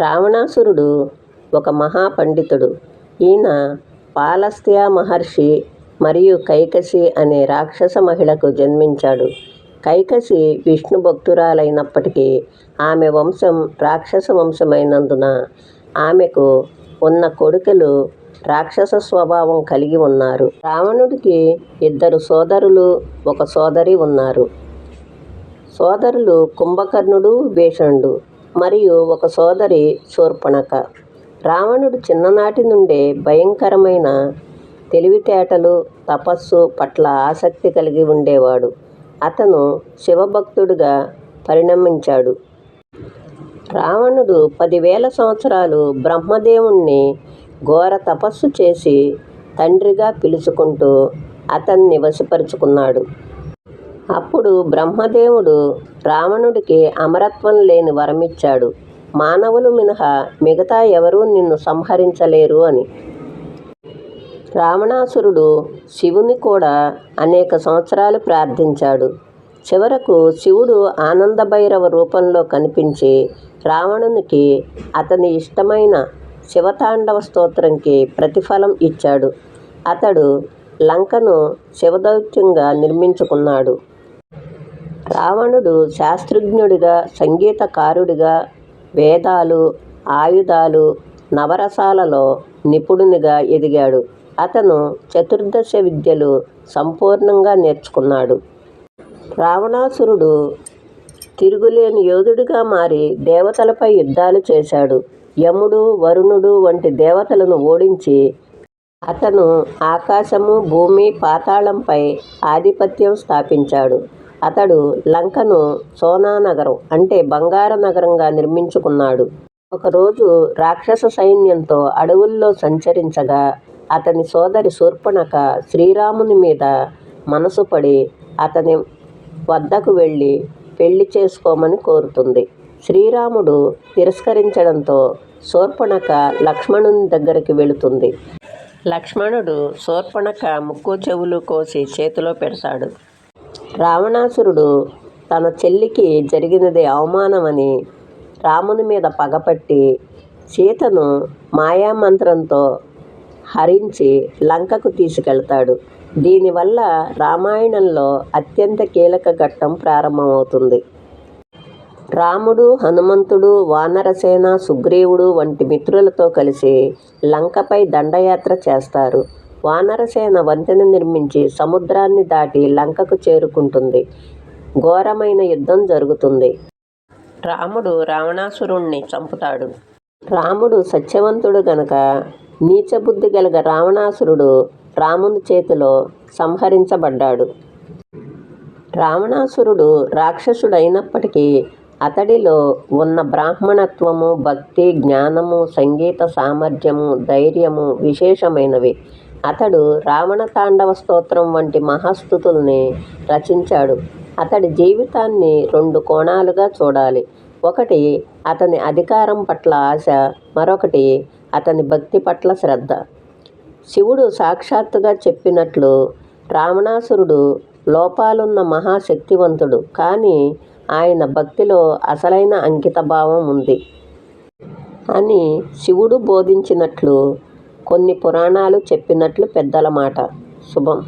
రావణాసురుడు ఒక మహాపండితుడు. ఈయన పాలస్త్యా మహర్షి మరియు కైకసి అనే రాక్షస మహిళకు జన్మించాడు. కైకసి విష్ణు భక్తురాలైనప్పటికీ ఆమె వంశం రాక్షస వంశమైనందున ఆమెకు ఉన్న కొడుకులు రాక్షస స్వభావం కలిగి ఉన్నారు. రావణుడికి ఇద్దరు సోదరులు, ఒక సోదరి ఉన్నారు. సోదరులు కుంభకర్ణుడు, భీషణుడు మరియు ఒక సోదరి శూర్పణఖ. రావణుడు చిన్ననాటి నుండే భయంకరమైన తెలివితేటలు, తపస్సు పట్ల ఆసక్తి కలిగి ఉండేవాడు. అతను శివభక్తుడుగా పరిణమించాడు. రావణుడు పదివేల సంవత్సరాలు బ్రహ్మదేవుణ్ణి ఘోర తపస్సు చేసి తండ్రిగా పిలుచుకుంటూ అతన్ని వశపరుచుకున్నాడు అప్పుడు బ్రహ్మదేవుడు రావణుడికి అమరత్వం లేని వరమిచ్చాడు. మానవులు మినహా మిగతా ఎవరూ నిన్ను సంహరించలేరు అని. రావణాసురుడు శివుని కూడా అనేక సంవత్సరాలు ప్రార్థించాడు. చివరకు శివుడు ఆనందభైరవ రూపంలో కనిపించి రావణునికి అతని ఇష్టమైన శివతాండవ స్తోత్రంకి ప్రతిఫలం ఇచ్చాడు. అతడు లంకను శివదౌత్యంగా నిర్మించుకున్నాడు. రావణుడు శాస్త్రజ్ఞుడిగా, సంగీతకారుడిగా, వేదాలు, ఆయుధాలు, నవరసాలలో నిపుణునిగా ఎదిగాడు. అతను చతుర్దశ విద్యలు సంపూర్ణంగా నేర్చుకున్నాడు. రావణాసురుడు తిరుగులేని యోధుడిగా మారి దేవతలపై యుద్ధాలు చేశాడు. యముడు, వరుణుడు వంటి దేవతలను ఓడించి అతను ఆకాశము, భూమి, పాతాళంపై ఆధిపత్యం స్థాపించాడు. అతడు లంకను సోనానగరం అంటే బంగార నగరంగా నిర్మించుకున్నాడు. ఒకరోజు రాక్షస సైన్యంతో అడవుల్లో సంచరించగా అతని సోదరి శూర్పణఖ శ్రీరాముని మీద మనసుపడి అతని వద్దకు వెళ్ళి పెళ్ళి చేసుకోమని కోరుతుంది. శ్రీరాముడు తిరస్కరించడంతో శూర్పణఖ లక్ష్మణుని దగ్గరికి వెళుతుంది. లక్ష్మణుడు శూర్పణక ముక్కు చెవులు కోసి చేతిలో పెడతాడు. రావణాసురుడు తన చెల్లికి జరిగినది అవమానమని రాముని మీద పగపట్టి సీతను మాయామంత్రంతో హరించి లంకకు తీసుకెళతాడు. దీనివల్ల రామాయణంలో అత్యంత కీలక ఘట్టం ప్రారంభమవుతుంది. రాముడు, హనుమంతుడు, వానరసేన, సుగ్రీవుడు వంటి మిత్రులతో కలిసి లంకపై దండయాత్ర చేస్తారు. వానరసేన వంతెన నిర్మించి సముద్రాన్ని దాటి లంకకు చేరుకుంటుంది. ఘోరమైన యుద్ధం జరుగుతుంది. రాముడు రావణాసురుణ్ణి చంపుతాడు. రాముడు సత్యవంతుడు గనక నీచబుద్ధి గలగ రావణాసురుడు రాముని చేతిలో సంహరించబడ్డాడు. రావణాసురుడు రాక్షసుడైనప్పటికీ అతడిలో ఉన్న బ్రాహ్మణత్వము, భక్తి, జ్ఞానము, సంగీత సామర్థ్యము, ధైర్యము విశేషమైనవి. అతడు రావణ తాండవ స్తోత్రం వంటి మహాస్తుతుల్ని రచించాడు. అతడి జీవితాన్ని రెండు కోణాలుగా చూడాలి. ఒకటి అతని అధికారం పట్ల ఆశ, మరొకటి అతని భక్తి పట్ల శ్రద్ధ. శివుడు సాక్షాత్తుగా చెప్పినట్లు రావణాసురుడు లోపాలున్న మహాశక్తివంతుడు కానీ ఆయన భక్తిలో అసలైన అంకిత భావం ఉంది. అని శివుడు బోధించినట్లు కొన్ని పురాణాలు చెప్పినట్లు పెద్దల మాట. శుభం